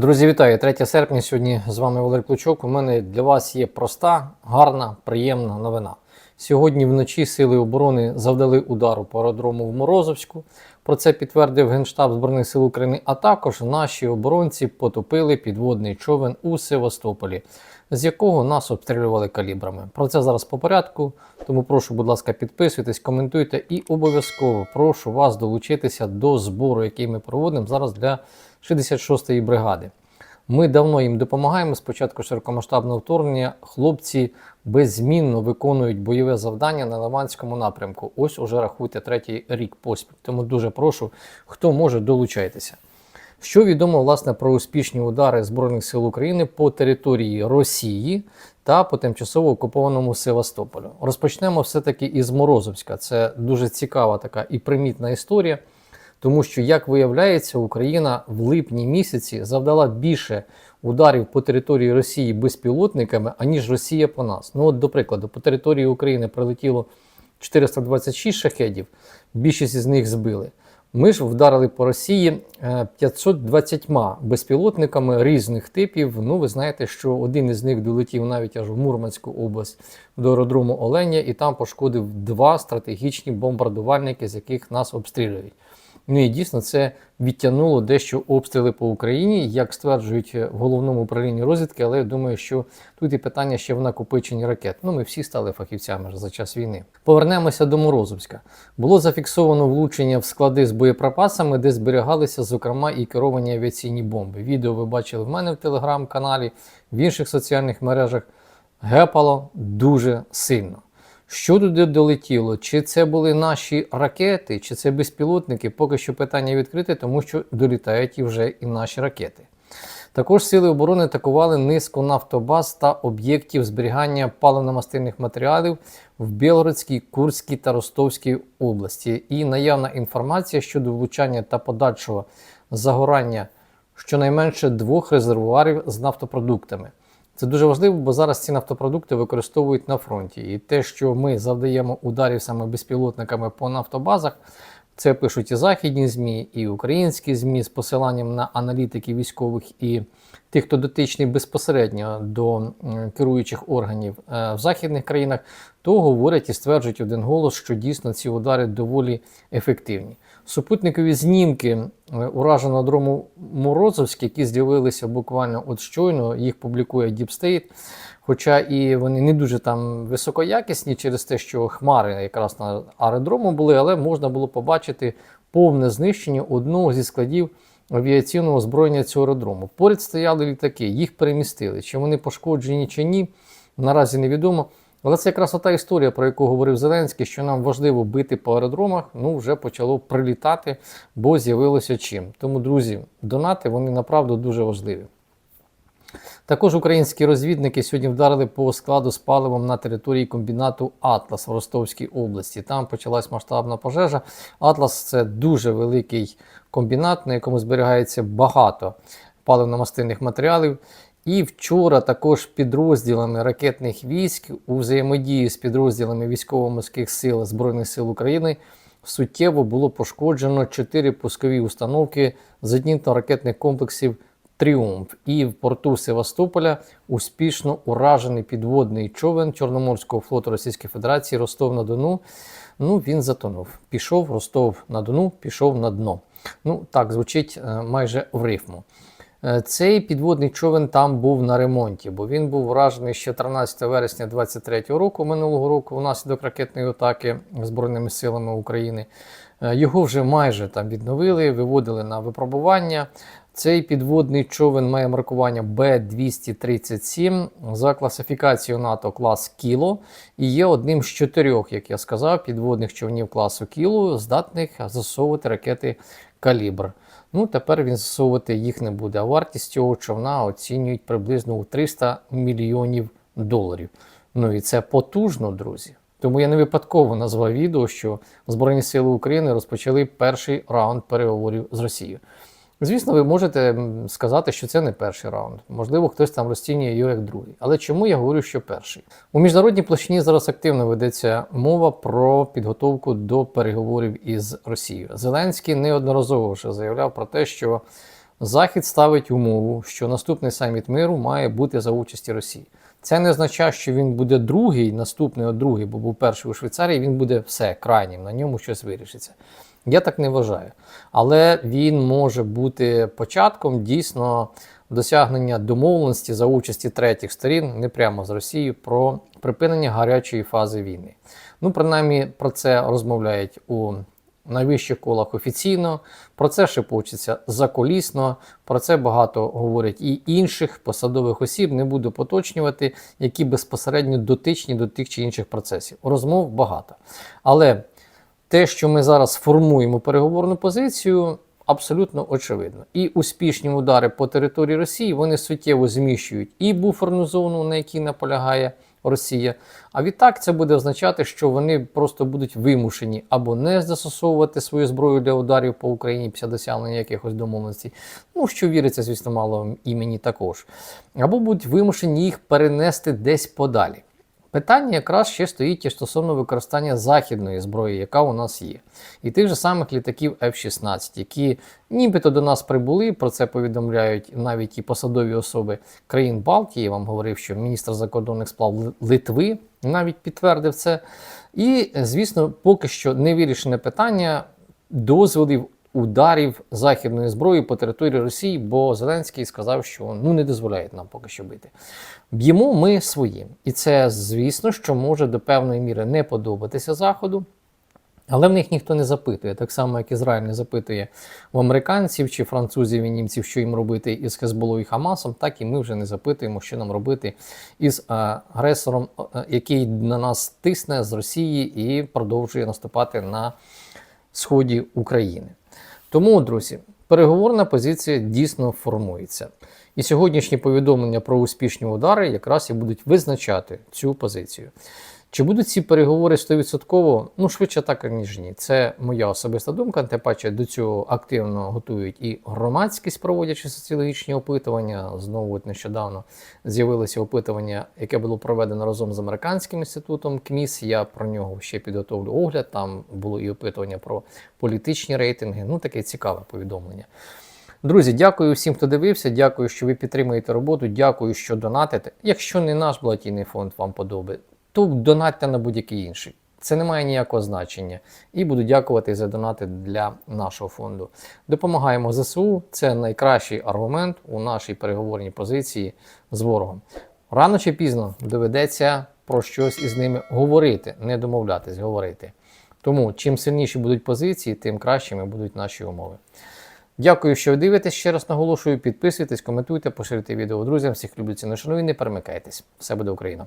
Друзі, вітаю! 3 серпня. Сьогодні з вами Валерій Клучок. У мене для вас є проста, гарна, приємна новина. Сьогодні вночі Сили оборони завдали удару по аеродрому в Морозовську. Про це підтвердив Генштаб Збройних сил України. А також наші оборонці потопили підводний човен у Севастополі, з якого нас обстрілювали калібрами. Про це зараз по порядку. Тому прошу, будь ласка, підписуйтесь, коментуйте і обов'язково прошу вас долучитися до збору, який ми проводимо зараз для 66-ї бригади. Ми давно їм допомагаємо. Спочатку широкомасштабного вторгнення хлопці беззмінно виконують бойове завдання на Лиманському напрямку. Ось уже рахуйте третій рік поспіль. Тому дуже прошу, хто може, долучайтеся. Що відомо власне про успішні удари Збройних сил України по території Росії та по тимчасово окупованому Севастополю? Розпочнемо все-таки із Морозовська. Це дуже цікава така і примітна історія. Тому що, як виявляється, Україна в липні місяці завдала більше ударів по території Росії безпілотниками, аніж Росія по нас. Ну, от, до прикладу, по території України прилетіло 426 шахедів, більшість із них збили. Ми ж вдарили по Росії е, 520 безпілотниками різних типів. Ну, ви знаєте, що один із них долетів навіть аж в Мурманську область до аеродрому Оленя, і там пошкодив два стратегічні бомбардувальники, з яких нас обстрілюють. Ну і дійсно це відтягнуло дещо обстріли по Україні, як стверджують в головному управлінні розвідки, але я думаю, що тут і питання ще в накопиченні ракет. Ну, ми всі стали фахівцями за час війни. Повернемося до Морозовська. Було зафіксовано влучення в склади з боєприпасами, де зберігалися, зокрема, і керовані авіаційні бомби. Відео ви бачили в мене в телеграм-каналі, в інших соціальних мережах. Гепало дуже сильно. Що туди долетіло? Чи це були наші ракети, чи це безпілотники? Поки що питання відкрите, тому що долітають і вже і наші ракети. Також сили оборони атакували низку нафтобаз та об'єктів зберігання паливно-мастильних матеріалів в Білгородській, Курській та Ростовській області. І наявна інформація щодо влучання та подальшого загорання щонайменше двох резервуарів з нафтопродуктами. Це дуже важливо, бо зараз ці нафтопродукти використовують на фронті. І те, що ми завдаємо ударів саме безпілотниками по нафтобазах, це пишуть і західні ЗМІ, і українські ЗМІ з посиланням на аналітики військових і тих, хто дотичний безпосередньо до керуючих органів е, в західних країнах, то говорять і стверджують один голос, що дійсно ці удари доволі ефективні. Супутникові знімки е, ураженого дрому Морозовськ, які з'явилися буквально от щойно, їх публікує Deep State, Хоча і вони не дуже там високоякісні через те, що хмари якраз на аеродрому були, але можна було побачити повне знищення одного зі складів авіаційного озброєння цього аеродрому. Поряд стояли літаки, їх перемістили. Чи вони пошкоджені, чи ні, наразі невідомо. Але це якраз та історія, про яку говорив Зеленський, що нам важливо бити по аеродромах, ну вже почало прилітати, бо з'явилося чим. Тому, друзі, донати вони направду дуже важливі. Також українські розвідники сьогодні вдарили по складу з паливом на території комбінату Атлас в Ростовській області. Там почалась масштабна пожежа. Атлас це дуже великий комбінат, на якому зберігається багато паливно-мастильних матеріалів. І вчора також підрозділами ракетних військ у взаємодії з підрозділами військово-морських сил Збройних сил України суттєво було пошкоджено чотири пускові установки зенітно-ракетних комплексів Тріумф і в порту Севастополя успішно уражений підводний човен Чорноморського флоту Російської Федерації Ростов на Дону. Ну він затонув. Пішов Ростов на Дону, пішов на дно. Ну так звучить е, майже в рифму. Е, цей підводний човен там був на ремонті, бо він був вражений ще 13 вересня 23 року минулого року внаслідок ракетної атаки Збройними силами України. Е, його вже майже там відновили, виводили на випробування. Цей підводний човен має маркування Б-237 за класифікацією НАТО клас Кіло і є одним з чотирьох, як я сказав, підводних човнів класу Кіло, здатних застосовувати ракети Калібр. Ну, тепер він засовувати їх не буде. А вартість цього човна оцінюють приблизно у 300 мільйонів доларів. Ну і це потужно, друзі. Тому я не випадково назвав відео, що Збройні Сили України розпочали перший раунд переговорів з Росією. Звісно, ви можете сказати, що це не перший раунд. Можливо, хтось там розцінює його як другий. Але чому я говорю, що перший? У міжнародній площині зараз активно ведеться мова про підготовку до переговорів із Росією. Зеленський неодноразово вже заявляв про те, що Захід ставить умову, що наступний саміт миру має бути за участі Росії. Це не означає, що він буде другий, наступний другий, бо був перший у Швейцарії, він буде все крайнім, на ньому щось вирішиться. Я так не вважаю. Але він може бути початком дійсно досягнення домовленості за участі третіх сторін, не прямо з Росією, про припинення гарячої фази війни. Ну, принаймні, про це розмовляють у найвищих колах офіційно, про це шепочеться заколісно, про це багато говорять і інших посадових осіб, не буду поточнювати, які безпосередньо дотичні до тих чи інших процесів. Розмов багато. Але те, що ми зараз формуємо переговорну позицію, абсолютно очевидно. І успішні удари по території Росії вони суттєво зміщують і буферну зону, на якій наполягає Росія. А відтак це буде означати, що вони просто будуть вимушені або не застосовувати свою зброю для ударів по Україні після досягнення якихось домовленостей. Ну, що віриться, звісно, мало і мені також. Або будуть вимушені їх перенести десь подалі. Питання якраз ще стоїть і стосовно використання західної зброї, яка у нас є, і тих же самих літаків F-16, які нібито до нас прибули. Про це повідомляють навіть і посадові особи країн Балтії. Я вам говорив, що міністр закордонних справ Ли- Литви навіть підтвердив це. І, звісно, поки що не вирішене питання дозволів ударів західної зброї по території Росії, бо Зеленський сказав, що ну не дозволяють нам поки що бити. Б'ємо ми своїм. І це, звісно, що може до певної міри не подобатися Заходу. Але в них ніхто не запитує, так само, як Ізраїль не запитує у американців чи французів і німців, що їм робити із Хезболою і Хамасом, так і ми вже не запитуємо, що нам робити із е, агресором, е, який на нас тисне з Росії і продовжує наступати на сході України. Тому, друзі, переговорна позиція дійсно формується. І сьогоднішні повідомлення про успішні удари якраз і будуть визначати цю позицію. Чи будуть ці переговори 100%? Ну, швидше так, ніж ні. Це моя особиста думка. Тим паче до цього активно готують і громадськість, проводячи соціологічні опитування. Знову от нещодавно з'явилося опитування, яке було проведено разом з американським інститутом КМІС. Я про нього ще підготовлю огляд. Там було і опитування про політичні рейтинги. Ну, таке цікаве повідомлення. Друзі, дякую всім, хто дивився. Дякую, що ви підтримуєте роботу. Дякую, що донатите. Якщо не наш благодійний фонд вам подобає, то донатьте на будь-який інший. Це не має ніякого значення. І буду дякувати за донати для нашого фонду. Допомагаємо ЗСУ. Це найкращий аргумент у нашій переговорній позиції з ворогом. Рано чи пізно доведеться про щось із ними говорити, не домовлятись, говорити. Тому чим сильніші будуть позиції, тим кращими будуть наші умови. Дякую, що ви дивитесь. Ще раз наголошую, підписуйтесь, коментуйте, поширюйте відео друзям. Всіх люблю ціну шаную і не перемикайтесь. Все буде Україна!